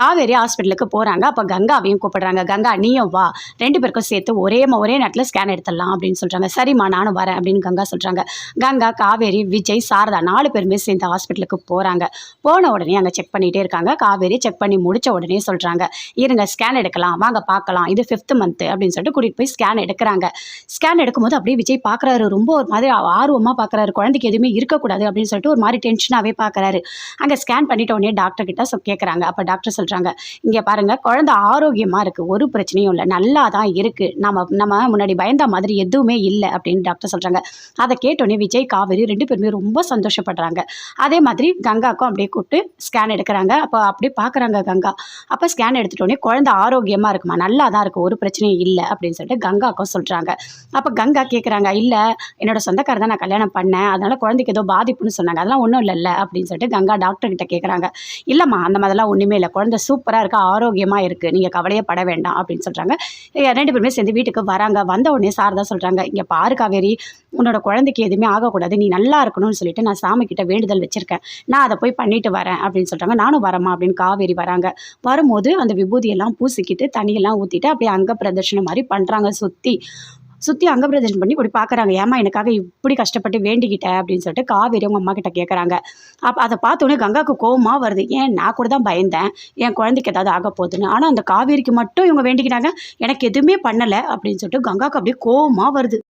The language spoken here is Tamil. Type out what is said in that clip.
காவேரி ஹாஸ்பிட்டலுக்கு போகிறாங்க அப்போ கங்காவையும் கூப்பிடுறாங்க. கங்கா நீயும் வா. ரெண்டு பேருக்கும் சேர்த்து ஒரே ஒரே நேரத்தில் ஸ்கேன் எடுத்துடலாம் அப்படின்னு சொல்கிறாங்க சரிம்மா நானும் வரேன் அப்படின்னு கங்கா சொல்கிறாங்க கங்கா காவேரி விஜய் சாரதா நாலு பேருமே சேர்ந்து ஹாஸ்பிட்டலுக்கு போகிறாங்க போன உடனே அங்கே செக் பண்ணிகிட்டே இருக்காங்க. காவேரி செக் பண்ணி முடித்த உடனே சொல்கிறாங்க இருங்க ஸ்கேன் எடுக்கலாம். வாங்க பார்க்கலாம். இது ஃபிஃப்த் மந்த்து அப்படின்னு சொல்லிட்டு கூட்டிகிட்டு போய் ஸ்கேன் எடுக்கிறாங்க. ஸ்கேன் எடுக்கும்போது அப்படியே விஜய் பார்க்குறாரு ரொம்ப ஒரு மாதிரி ஆர்வமாக பார்க்குறாரு குழந்தைக்கு எதுவுமே இருக்கக்கூடாது அப்படின்னு சொல்லிட்டு ஒரு மாதிரி டென்ஷனாகவே பார்க்குறாரு அங்கே ஸ்கேன் பண்ணிட்ட உடனே டாக்டர் கிட்ட சொ கேட்குறாங்க அப்போ டாக்டர் சொல்கிறாங்க இங்கே பாருங்கள் குழந்தை ஆரோக்கியமாக இருக்குது ஒரு பிரச்சனையும் இல்லை. நல்லா தான் இருக்குது நம்ம நம்ம முன்னாடி பயந்த மாதிரி எதுவுமே இல்லை அப்படின்னு டாக்டர் சொல்கிறாங்க அதை கேட்டோடனே விஜய் காவேரி ரெண்டு பேருமே ரொம்ப சந்தோஷப்படுறாங்க. அதே மாதிரி கங்காக்கும் அப்படியே கூப்பிட்டு ஸ்கேன் எடுக்கிறாங்க. அப்போ அப்படியே பார்க்குறாங்க கங்கா. அப்போ ஸ்கேன் எடுத்துட்டோடனே குழந்தை ஆரோக்கியமாக இருக்குமா? நல்லா தான் இருக்குது ஒரு பிரச்சனையும் இல்லை அப்படின்னு சொல்லிட்டு கங்காக்கும் சொல்கிறாங்க அப்போ கங்கா கேட்குறாங்க இல்லை என்னோட சொந்தக்காரர் தான் நான் கல்யாணம் பண்ணேன். அதனால் குழந்தைக்கு ஏதோ பாதிப்புன்னு சொன்னாங்க. அதெல்லாம் ஒன்றும் இல்லைல்ல. அப்படின்னு சொல்லிட்டு கங்கா டாக்டர் கிட்ட கேட்குறாங்க இல்லைம்மா அந்த மாதிரிலாம் ஒன்றுமே இல்லை. குழந்தை சூப்பராக இருக்குது ஆரோக்கியமாக இருக்குது நீங்கள் கவலையே பட வேண்டாம் அப்படின்னு சொல்கிறாங்க ரெண்டு பேருமே சேர்ந்து வீட்டுக்கு வராங்க. வந்த உடனே சாரதா சொல்கிறாங்க இங்கே பாரு காவேரி உன்னோட குழந்தைக்கு எதுவுமே ஆகக்கூடாது நீ நல்லா இருக்கணும்னு சொல்லிட்டு நான் சாமி கிட்ட வேண்டுதல் வச்சுருக்கேன். நான் அதை போய் பண்ணிட்டு வரேன் அப்படின்னு சொல்கிறாங்க நானும் வரமா அப்படின்னு காவேரி வராங்க. வரும்போது அந்த விபூதியெல்லாம் பூசிக்கிட்டு தண்ணியெல்லாம் ஊற்றிட்டு அப்படியே அங்க பிரதர்ஷனம் மாதிரி பண்ணுறாங்க சுற்றி சுற்றி அங்க பண்ணி இப்படி பார்க்குறாங்க ஏமா எனக்காக இப்படி கஷ்டப்பட்டு வேண்டிக்கிட்ட அப்படின்னு சொல்லிட்டு காவேரி அவங்க அம்மா கிட்ட கேட்குறாங்க அப்போ அதை பார்த்தோன்னே கங்காவுக்கு கோவமாக வருது. ஏன் நான் கூட தான் பயந்தேன். என் குழந்தைக்கு ஏதாவது ஆக போகுதுன்னு. ஆனால் அந்த காவேரிக்கு மட்டும் இவங்க வேண்டிக்கிட்டாங்க. எனக்கு எதுவுமே பண்ணலை அப்படின்னு சொல்லிட்டு கங்காவுக்கு அப்படியே கோவமாக வருது.